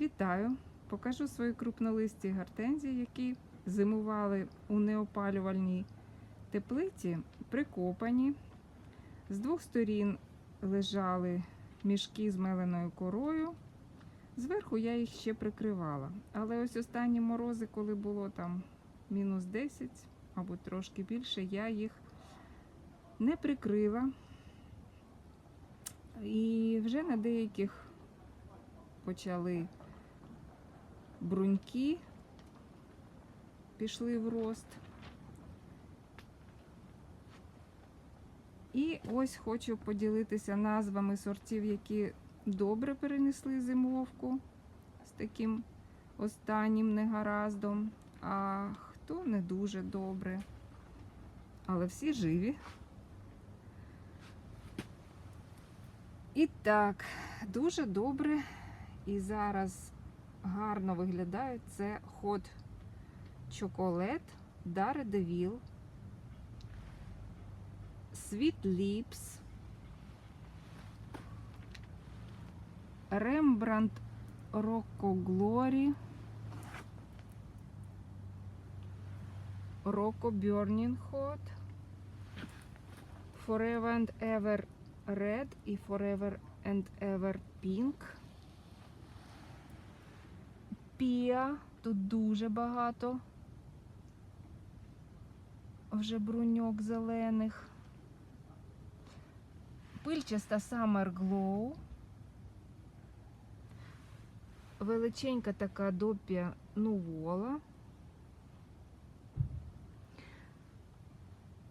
Вітаю! Покажу свої крупнолисті гортензії, які зимували у неопалювальній теплиці, прикопані. З двох сторін лежали мішки з меленою корою. Зверху я їх ще прикривала. Але ось останні морози, коли було там мінус 10 або трошки більше, я їх не прикрила. І вже на деяких почали бруньки, пішли в рост. І ось хочу поділитися назвами сортів, які добре перенесли зимовку з таким останнім негараздом, а хто не дуже добре. Але всі живі. І так, дуже добре і зараз гарно виглядає це ход чоколет Daredevil Sweet Lips Rembrandt Rocco Glory Rocco Burning Hot Forever and Ever Red і Forever and Ever Pink. Піа. Тут дуже багато. Вже бруньок зелених. Пильчаста Summer Glow. Величенька така допія нувола.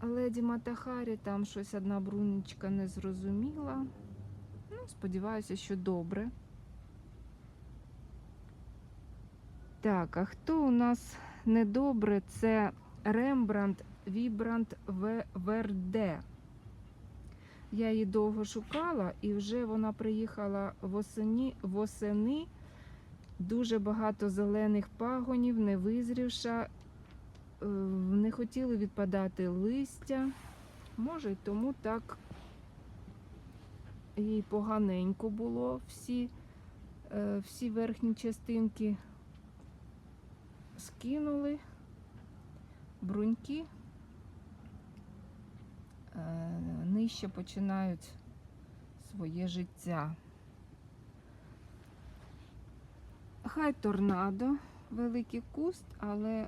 Леді Матахарі там щось одна брунечка не зрозуміла. Ну, сподіваюся, що добре. Так, а хто у нас недобре? Це Рембрандт Вібрант Верде. Я її довго шукала, і вже вона приїхала восені, восени. Дуже багато зелених пагонів, не визрівша. Е, Не хотіли відпадати листя. Може, тому так їй поганенько було всі, е, всі верхні частинки скинули бруньки, е, нижче починають своє життя. Хай торнадо, великий куст, але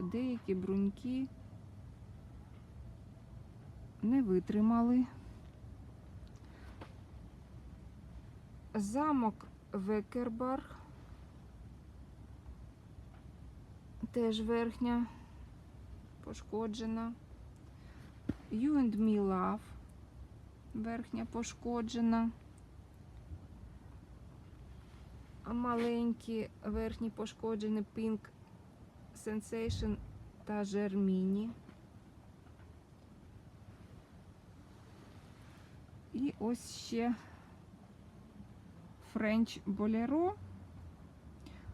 деякі бруньки не витримали. Замок Векербарг. Теж верхня пошкоджена. You and me love. Верхня пошкоджена. Маленькі верхні пошкоджені Pink Sensation та Жерміні. І ось ще French Bolero.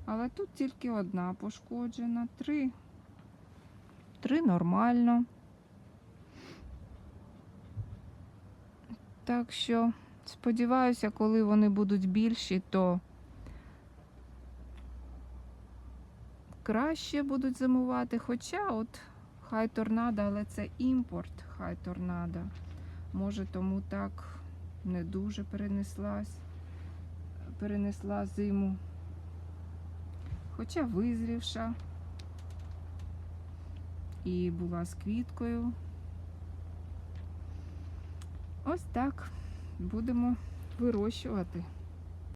Але тут тільки одна пошкоджена. Три. Три нормально. Так що, сподіваюся, коли вони будуть більші, то краще будуть зимувати. Хоча от хай торнадо, але це імпорт, хай торнадо. Може, тому так не дуже перенеслась, перенесла зиму. Хоча визрівша і була з квіткою. Ось так будемо вирощувати.